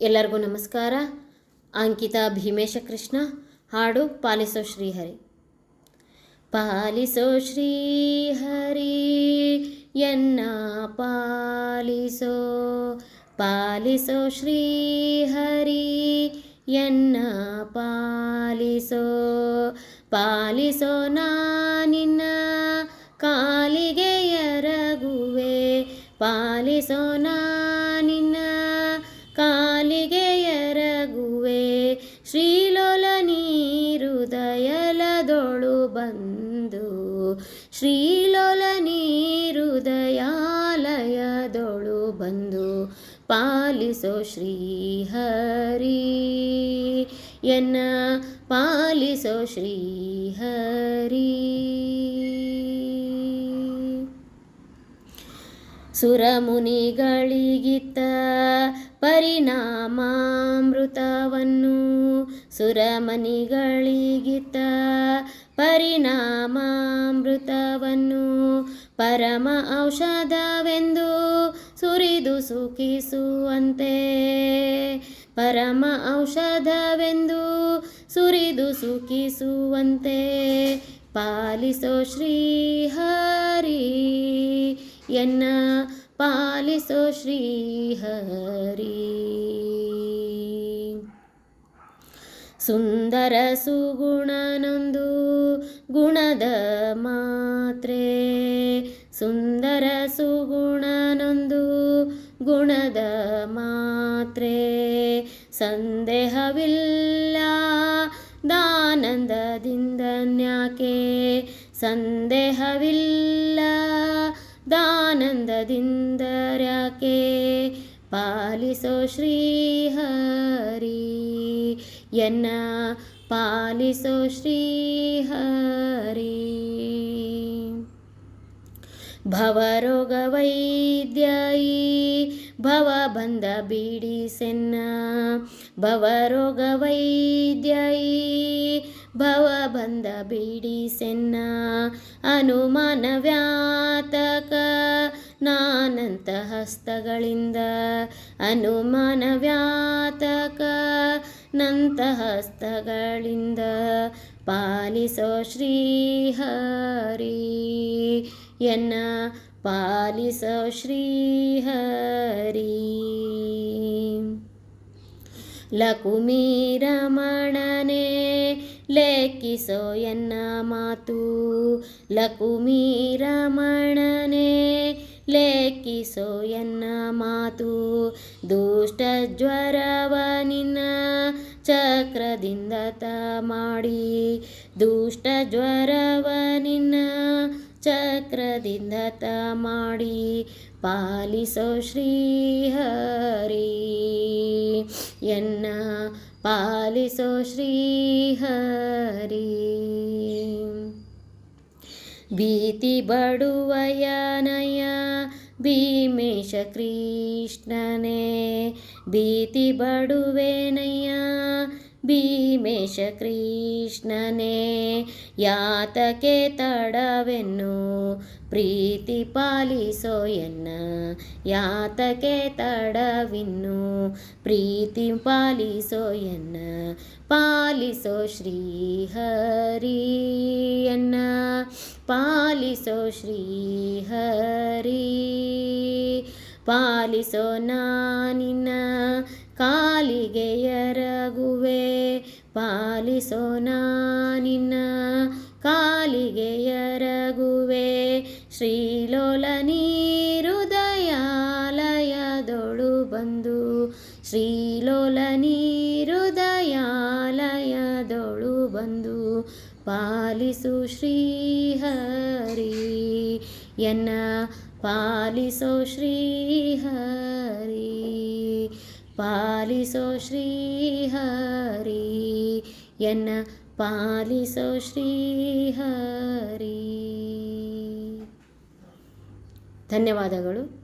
ಎಲ್ಲರಿಗೂ ನಮಸ್ಕಾರ. ಅಂಕಿತಾ ಭೀಮೇಶ ಕೃಷ್ಣ, ಹಾಡು ಪಾಲಿಸೋ ಶ್ರೀಹರಿ. ಪಾಲಿಸೋ ಶ್ರೀಹರಿ, ಎನ್ನ ಪಾಲಿಸೋ? ಪಾಲಿಸೋ ಶ್ರೀಹರಿ, ಎನ್ನ ಪಾಲಿಸೋ? ಪಾಲಿಸೋ ನಾನಿನ್ನ ಕಾಲಿಗೆ ಎರಗುವೆ. ಪಾಲಿಸೋ ನಾನಿನ್ನ ಶ್ರೀಲೋಲ ನೀರುದಯಲದೊಳು ಬಂದು ಶ್ರೀಲೋಲ ನೀರುದಯಾಲಯದೊಳು ಬಂದು ಪಾಲಿಸೋ ಶ್ರೀಹರಿ. ಎನ್ನ ಪಾಲಿಸೋ ಶ್ರೀಹರಿ. ಸುರಮುನಿಗಳಿಗಿತ್ತ ಪರಿಣಾಮಾಮೃತವನ್ನು ಸುರಮನಿಗಳಿಗಿತ್ತ ಪರಿಣಾಮಾಮೃತವನ್ನು ಪರಮ ಔಷಧವೆಂದು ಸುರಿದು ಸುಖಿಸುವಂತೆ. ಪರಮ ಔಷಧವೆಂದು ಸುರಿದು ಸುಖಿಸುವಂತೆ. ಪಾಲಿಸೋ ಶ್ರೀಹರಿ ಎನ್ನ ಪಾಲಿಸೋ ಶ್ರೀಹರಿ ಸುಂದರ ಸುಗುಣನೊಂದು ಗುಣದ ಮಾತ್ರೆ. ಸುಂದರ ಸುಗುಣನೊಂದು ಗುಣದ ಮಾತ್ರೆ. ಸಂದೇಹವಿಲ್ಲ ದಾನಂದದಿಂದನ್ಯಾಕೆ ಸಂದೇಹವಿಲ್ಲ ದಾನಂದದಿಂದರ್ಯಾಕೆ ಪಾಲಿಸೋ ಶ್ರೀಹರಿ ಎನ್ನ ಪಾಲಿಸೋ ಶ್ರೀಹರಿ ಭವರೋಗ ವೈದ್ಯಯಿ ಭವ ಬಂದ ಬಿಡಿಸೆನ್ನ ವೈದ್ಯಯಿ ಭವ ಬಂದ ಬಿಡಿಸೆನ್ನ ಅನುಮಾನ ವ್ಯಾತಕ, ನಾನಂತ ಹಸ್ತಗಳಿಂದ. ಅನುಮಾನ ವ್ಯಾ ಹಸ್ತಗಳಿಂದ ಪಾಲಿಸೋ ಶ್ರೀಹರಿ. ಎನ್ನ ಪಾಲಿಸೋ ಶ್ರೀಹರಿ. ಲಕುಮಿ ರಮಣನೆ ಲೆಕ್ಕಿಸೋ ಎನ್ನ ಮಾತು. ಲಕುಮಿ ರಮಣನೆ ಲೆಕ್ಕಿಸೋ ಎನ್ನ ಮಾತು? ದುಷ್ಟ ಜ್ವರವ ನಿನ್ನ ಚಕ್ರದಿಂದ ತ ಮಾಡಿ. ದುಷ್ಟ ಜ್ವರವ ನಿನ್ನ ಚಕ್ರದಿಂದ ತ ಮಾಡಿ. ಪಾಲಿಸೋ ಶ್ರೀಹರಿ. ಎನ್ನ ಪಾಲಿಸೋ ಶ್ರೀಹರಿ. ಭೀತಿ ಬಡುವಯನಯ ಭೀಮೇಶ ಕೃಷ್ಣನೇ. ಭೀತಿ ಬಡುವೆನಯ್ಯ, ಭೀಮೇಶ ಕೃಷ್ಣನೇ. ಯಾತಕೆ ತಡವೆನ್ನು ಪ್ರೀತಿ ಪಾಲಿಸೋ ಎನ್ನ? ಯಾತಕೆ ತಡವಿನ್ನು ಪ್ರೀತಿ ಪಾಲಿಸೋ ಎನ್ನ? ಪಾಲಿಸೋ ಶ್ರೀಹರಿ. ಪಾಲಿಸೋ ಶ್ರೀಹರಿ, ಪಾಲಿಸೋ ನಾನಿನ ಕಾಲಿಗೆ ಎರಗುವೆ, ಪಾಲಿಸೋ ನಾನಿನ ಕಾಲಿಗೆ ಎರಗುವೆ. ಶ್ರೀಲೋಲ ನೀರುದಯಾಲಯದೊಳು ಬಂದು, ಶ್ರೀಲೋಲ ನೀರುದಯಾಲಯದೊಳು ಬಂದು ಪಾಲಿಸು ಶ್ರೀಹರಿ ಎನ್ನ ಪಾಲಿಸೋ ಶ್ರೀಹರಿ ಪಾಲಿಸೋ ಶ್ರೀಹರಿ ಎನ್ನ ಪಾಲಿಸೋ ಶ್ರೀಹರಿ. ಧನ್ಯವಾದಗಳು.